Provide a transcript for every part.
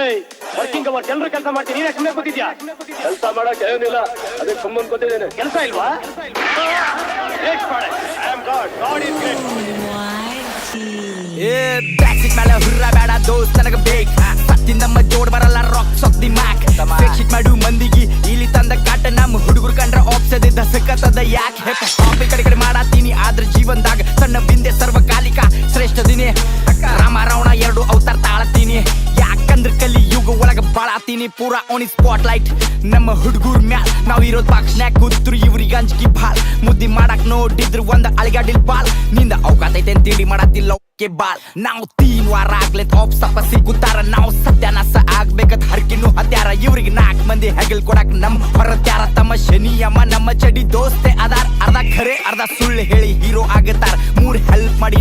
ಏಯ್ working hour ಜನರು ಕೆಲಸ ಮಾಡ್ತೀನಿ. ನೀನೇ ಸುಮ್ಮನೆ ಕೂತಿದ್ಯಾ? ಕೆಲಸ ಮಾಡಕ್ ಏನಿಲ್ಲ ಅದಕ್ಕೆ ಸುಮ್ಮನೆ ಕೂತಿದ್ದೇನೆ. ಕೆಲಸ ಇಲ್ವಾ? ಮೇಲೆ ಹುರ್ರ ಬೇಡ ದೋಸ್ ನನಗ ಬೇಕ್. ನಮ್ಮ ಜೋಡ್ ಬರಲ್ಲ ರಾಕ್ ಸಾಕ್ ದಿ ಮ್ಯಾಕ್ ಶೀಟ್ ಮಾಡು ಮಂದಿಗಿ ಇಲ್ಲಿ ತಂದ ಕಾಟ ನಮ್ಮ ಹುಡುಗರು ಕಂಡ್ರ ಆಪ್ಸದ ದಸಕತದ ಯಾಕೆ? ಹೆಪ್ಪ ಹಾಪ್ ಕಡೆ ಕಡೆ ಮಾಡಾತೀನಿ ಆದ್ರ ಜೀವನದಾಗ ಸಣ್ಣ ಬಿಂದೆ ಸರ್ವಕಾಲಿಕ ಶ್ರೇಷ್ಠ ದಿನೇ. ಬಾಳಾತೀನಿ ಪೂರಾ ಓಣಿ ಸ್ಪಾಟ್ ಲೈಟ್ ನಮ್ಮ ಹುಡುಗರ್ ಮ್ಯಾಲ್ ನಾವ್ ಇರೋದ್ ಬಾಕ್ಸ್ನ್ಯಾಗ ಕೂತ್ರು ಇವ್ರಿಗೆ ಅಂಜಿಕೆ ಬಾಳ್ ಮುದ್ದಿ ಮಾಡಕ್ ನೋಡಿದ್ರು ಒಂದ್ ಅಳಿಗಾಡಿಲ್ ಬಾಲ್ನಿಂದ ಅವಕಾತೈತೆ ತಿಳಿ ಮಾಡತ್ತಿಲ್ಲ ಕೆ ಬಾಲ್ ನಾವು ತೀನ್ ವಾರ ಆಗ್ಲೆ ಆಫ್ ಸಪ ಸಿಗುತ್ತಾರ ನಾವು ಸತ್ಯಾನಾಸ ಆಗ್ಬೇಕತ್ ಹರ್ಕಿನ್ನು ಹತ್ಯಾರ. ಇವ್ರಿಗೆ ನಾಲ್ಕ್ ಮಂದಿ ಹೆಗಲ್ ಕೊಡಕ್ ನಮ್ ಹೊರತ್ಯಾರ ತಮ್ಮ ಶನಿಯಮ್ಮ ನಮ್ಮ ಚಡಿ ದೋಸ್ತೆ ಅದಾರ್. ಅರ್ಧ ಖರೆ, ಅರ್ಧ ಸುಳ್ಳು ಹೇಳಿ ಹೀರೋ ಆಗತ್ತಾರ ಮೂರ್ ಹೆಲ್ಪ್ ಮಾಡಿ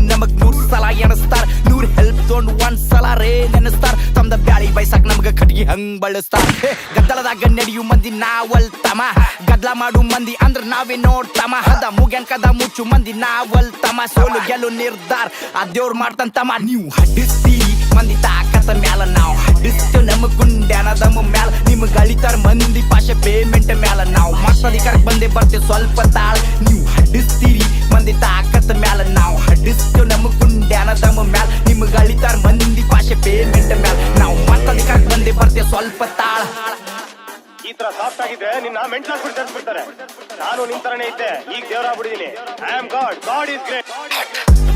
ಕಟ್ಗಿ ಹಂಗ್ ಬಳಸ್ತಾ. ಗದ್ದಲದಾಗ ನಡೆಯು ಮಂದಿ ನಾವಲ್ ತಮ ಗದ್ದಲ ಮಾಡು ಮಂದಿ ಅಂದ್ರ ನಾವೇ ನೋಡ್ತಮ. ಹದ ಮುಗ್ಯನ್ ಕದ ಮುಚ್ಚು ಮಂದಿ ನಾವಲ್ ತಮ ಸೋಲು ಗೆಲು ನಿರ್ಧಾರ, ಆ ದೇವ್ರ ಮಾಡ್ತಂತಮ. ನೀವು ಹಡಿಸಿ ಮಂದಿ ತಾಕತ್ತ ಮ್ಯಾಲ. ನಾವು ಹಡ್ಡಿಸ್ತೇವ್ ನಮ್ಮ ಗುಂಡ್ಯಾನ ಮ್ಯಾಲ. ನಿಮ್ ಅಳಿತಾರ ಮಂದಿ ಪಾಶೆ ಪೇಮೆಂಟ್ ಮ್ಯಾಲ. ನಾವು ಮತ್ತಧಿಕಾರಕ್ಕೆ ಬಂದೇ ಬರ್ತೇವೆ ಸ್ವಲ್ಪ ತಾಳ. ನೀವು ಹಡ್ಡಿಸ್ತೀರಿ ಮಂದಿ ತಾಕತ್ತ ಮ್ಯಾಲ. ನಾವು ಹಡ್ಡಿಸ್ತೇವ್ ನಮ್ಮ ಗುಂಡ್ಯಾನ ಮ್ಯಾಲ. ಸ್ವಲ್ಪ ತಾಳ. ಈ ತರ ಸಾಫ್ಟ್ ಆಗಿದ್ರೆ ನಿನ್ನ ಮೆಂಟಲ್ ಹಾಕ್ಬಿಟ್ಟು ತರಿಸ್ಬಿಡ್ತಾರೆ. ನಾನು ನಿನ್ ತರನೇ ಇದ್ದೆ ಈಗ ದೇವರಾಗ್ಬಿಟ್ಟಿದೀನಿ I am God God is great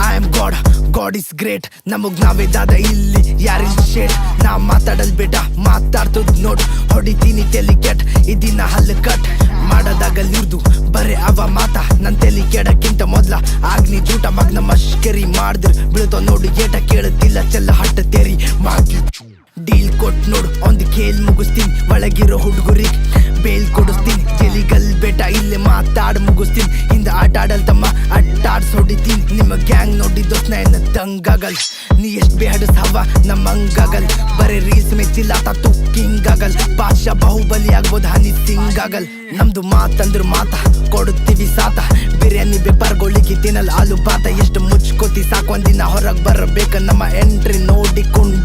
I am God God is great ನಮಗ್ ನಾವೇ ದಾದ ಇಲ್ಲಿ ಯಾರಿಲ್ಲ ಶೇಡ್. ನಾ ಮಾತಾಡಲ್ ಬೇಡ ಮಾತಾಡ್ತದ್ ನೋಡು. ಹೊಡಿತೀನಿ ತೆಲಿ ಕೆಟ್ ಇದಿನ ಹಲ್ಲು ಕಟ್. ಮಾಡೋದಾಗಲ್ ಇರ್ದು ಬರೇ ಅವ ಮಾತ. ನನ್ ತೆಲಿ ಕೆಡಕ್ಕಿಂತ ಮೊದ್ಲ ಆಗ್ನಿ ಜೂಟ ಮಗ್ನ ಮಶ್ಕರಿ ಮಾಡಿದ್ರು ಬೀಳ್ತೋ ನೋಡು ಏಟ ಕೇಳುತ್ತಿಲ್ಲ ಚೆಲ್ಲ ಹಟ್ಟ ತೇರಿ. ಮಾಗಿ ಡೀಲ್ ಕೊಟ್ ನೋಡು, ಒಂದು ಕೇಲ್ ಮುಗಿಸ್ತೀನಿ. ಒಳಗಿರೋ ಹುಡುಗರಿಗೆ ಬೇಲ್ ಕೊಡಿಸ್ತೀನಿ. ಜಲಿಗಲ್ ಬೇಟ, ಇಲ್ಲಿ ಮಾತಾಡ್ ಮುಗಿಸ್ತೀನಿ. ಹಿಂದ ಆಟ ಆಡಲ್ ತಮ್ಮ ಅಟ್ಟಾಡ್ಸ್ ಹೊಡಿತೀನಿ. ನಿಮ್ಮ ಗ್ಯಾಂಗ್ ನೋಡಿದ್ದು ಸ್ನೇಹ ತಂಗಾಗಲ್ ನೀ ಎಷ್ಟ್ ಬೇಹಡಸ್ ಹವ ನಮ್ಮ ಹಂಗಾಗಲ್ ಬರೀ ರೀಲ್ಸ್ ಮೆಚ್ಚಿಲ್ಲ, ತು ಕಿಂಗ್ ಆಗಲ್. ಪಾಶ ಬಾಹುಬಲಿ ಆಗ್ಬೋದು, ಹನಿ ಸಿಂಗ್ ಆಗಲ್. ನಮ್ದು ಮಾತಂದ್ರ ಮಾತ ಕೊಡುತ್ತೀವಿ ಸಾತ. ಬಿರಿಯಾನಿ ಬೇಪಾರ್ಗೊಳಿಗೆ ತಿನ್ನಲ್ ಆಲು ಬಾತ ಎಷ್ಟು ಮುಚ್ಕೋತಿ ಸಾಕು, ಒಂದಿನ ಹೊರಗ್ ಬರಬೇಕ. ನಮ್ಮ ಎಂಟ್ರಿ ನೋಡಿಕೊಂಡು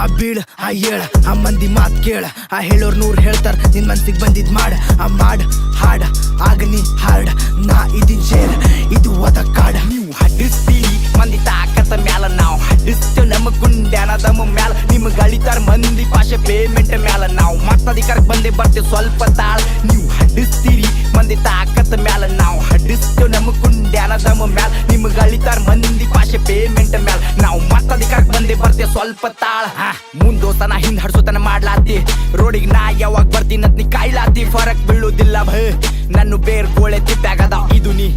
ಆ ಬೀಳ್, ಆ ಏಳ, ಆ ಮಂದಿ ಮಾತ್ ಕೇಳ, ಆ ಹೇಳೋರ್ ನೂರ್ ಹೇಳ್ತಾರ, ನಿನ್ ಮನ್ಸಿಗ್ ಬಂದಿದ್ ಮಾಡ, ಆ ಮಾಡ, ಹಾಡ, ಆಗ ನೀ ಹಾಡ, ನಾ ಇದಿನ್ ಶೇರ್, ಇದು ಒದ ಕಾಡ. ನೀವು ಹಡ್ಡಿಸ್ತೀರಿ ಮಂದಿ ತಾಕತ್ತ ಮ್ಯಾಲ, ನಾವು ಹಡ್ಡಿಸ್ತೇವ್ ನಮ್ಮ ಕುಂಡ್ಯಾನ ತಮ್ಮ ಮ್ಯಾಲ, ನಿಮ್ಗ್ ಅಳಿತಾರ ಮಂದಿ ಪಾಶೆ ಪೇಮೆಂಟ್ ಮ್ಯಾಲ, ನಾವು ಮತ್ತಧಿಕಾರಕ್ಕೆ ಬಂದೆ ಬರ್ತೇವೆ, ಸ್ವಲ್ಪ ತಾಳ. ನೀವು ಹಡ್ಡಿಸ್ತೀರಿ ಮಂದಿ ತಾಕತ್ತ ಮ್ಯಾಲ, ನಾವು ಹಡ್ಡಿಸ್ತೇವ್ ನಮ್ಮ ಕುಂಡ್ಯಾನ ತಮ್ಮ ಮ್ಯಾಲ, ನಿಮ್ಗ್ ಅಳಿತಾರ ಮಂದಿ ಪಾಶೆ ಪೇಮೆಂಟ್ ಮ್ಯಾಲ. ನಾವು ಮತ್ತಧಿಕಾರಕ್ಕೆ ಬಂದೇ ಬರ್ತೆ ಸ್ವಲ್ಪ ತಾಳ. ಮುಂದೋತನ ಹಿಂದ್ ಹಡ್ಸೋತನ ಮಾಡ್ಲಾತಿ ರೋಡಿಗೆ ನಾ ಯಾವಾಗ ಬರ್ತೀನಂತ ನೀ ಕಾಯ್ಲಾತಿ ಫರಕ್ ಬೀಳುದಿಲ್ಲ ಭಯ ನನ್ನ ಬೇರ್ ಗೋಳೆ ತಿಪ್ಪಾಗದ ಇದು ನೀ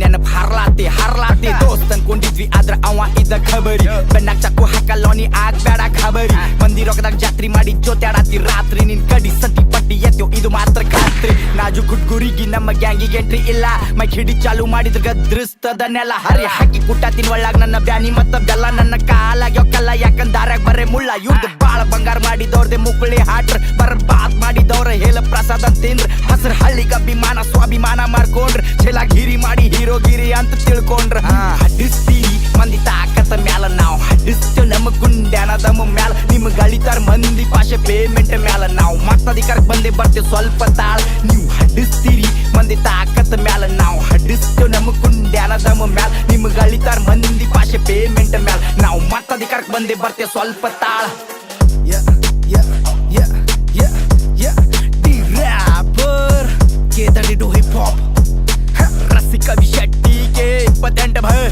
ನೆನಪ್ ಹರ್ಲಾತಿ ಹರ್ಲಾತಿ ದೋಸ್ತ್ ಅನ್ಕೊಂಡಿದ್ವಿ ಆದ್ರ ಅವ ಇದ್ದ ಖಬರಿ. ಬೆನ್ನ ಚಕ್ಕು ಹಾಕಲ್ಲೋನಿ ಆಗ್ಬೇಡ ಖಬರಿ. ಮಂದಿ ರೊಕ್ಕದಾಗ ಜಾತ್ರಿ ಮಾಡಿ ಜೊತೆಯಾಡತಿ ರಾತ್ರಿ ನಿನ್ ಕಡಿ ಸತಿ ಪಟ್ಟಿ ಎತ್ತೋ ಇದು ಮಾತ್ರ ಖಾತ್ರಿ. ನಾಜು ಗುಡ್ಗುರಿಗೆ ನಮ್ಮ ಗ್ಯಾಂಗಿಗೆ ಎಂಟ್ರಿ ಇಲ್ಲ. ಮೈ ಹಿಡಿ ಚಾಲು ಮಾಡಿದ್ರ ಗದ್ರಿಸ್ತದ ನೆಲ. ಹರಿ ಹಾಕಿ ಕುಟ್ಟ ತಿನ್ವಳ್ಳಾಗ ನನ್ನ ಬ್ಯಾನಿ ಮತ್ತ ಬೆಲ್ಲ ನನ್ನ ಕಾಲಾಗ್ಯೊಕ್ಕಲ್ಲ ಯಾಕಂದ್ ದಾರ್ಯಾಗ ಬರೇ ಮುಳ್ಳ. ಯುದ್ಧ ಬಾಳ ಬಂಗಾರ ಮಾಡಿದವ್ರದೆ ಮುಕ್ಕಳಿ ಹಾಟ್ರ. ಬರ್ಬಾದ್ ಮಾಡಿದವ್ರ ಹೇಳ ಪ್ರಸಾದ ತಿಂದ್ರ. ಹಸ್ರ ಹಳ್ಳಿಗ ಅಭಿಮಾನ ಸ್ವಾಭಿಮಾನ ಮಾಡ್ಕೊಂಡ್ರ. ಗಿರಿ ಮಾಡಿ ಹೀರೋ ಗಿರಿ ಅಂತ ತಿಳ್ಕೊಂಡ್ರ. ಹಾ, ಹಡ್ಡಿಸ್ತೀರಿ. ಮಂದಿ ತಾಕತ್ತ ಮ್ಯಾಲ ನಾವು ಹಡ್ಡಿಸ್ತೇವ್. ನಮ್ಮ ಗುಂಡ್ಯಾನ ದಮ್ಮ ಮ್ಯಾಲ. ನಿಮ್ಗ್ ಅಳಿತಾರ ಮಂದಿ ಪಾಶೆ ಪೇಮೆಂಟ್ ಮ್ಯಾಲ. ನಾವು ಮತ್ತಧಿಕಾರಕ್ಕೆ ಬಂದೆ ಬರ್ತೇವೆ ಸ್ವಲ್ಪ ತಾಳ. ನೀವು ಹಡ್ಡಿಸ್ತೀರಿ ಮಂದಿ ತಾಕತ್ ಮ್ಯಾಲ. ನಾವು ಹಡ್ಡಿಸ್ತೇವೆ ನಮ್ಮ ಕುಂಡ್ಯಾನ ದಮ್ಮ ಮ್ಯಾಲ. ನಿಮ್ಗೆ ಅಳಿತಾರ ಮಂದಿ ಪಾಶೆ ಪೇಮೆಂಟ್ ಮ್ಯಾಲ. ನಾವು ಮತ್ತಧಿಕಾರಕ್ಕೆ ಬಂದೆ ಬರ್ತೇವೆ ಸ್ವಲ್ಪ ತಾಳ. Yeah, yeah, yeah, yeah, yeah. The rapper, K32 hip hop. ರಸಿಕ ಶೆಟ್ಟಿಗೆ ಇಪ್ಪತ್ತೆಂಟು ಭಯ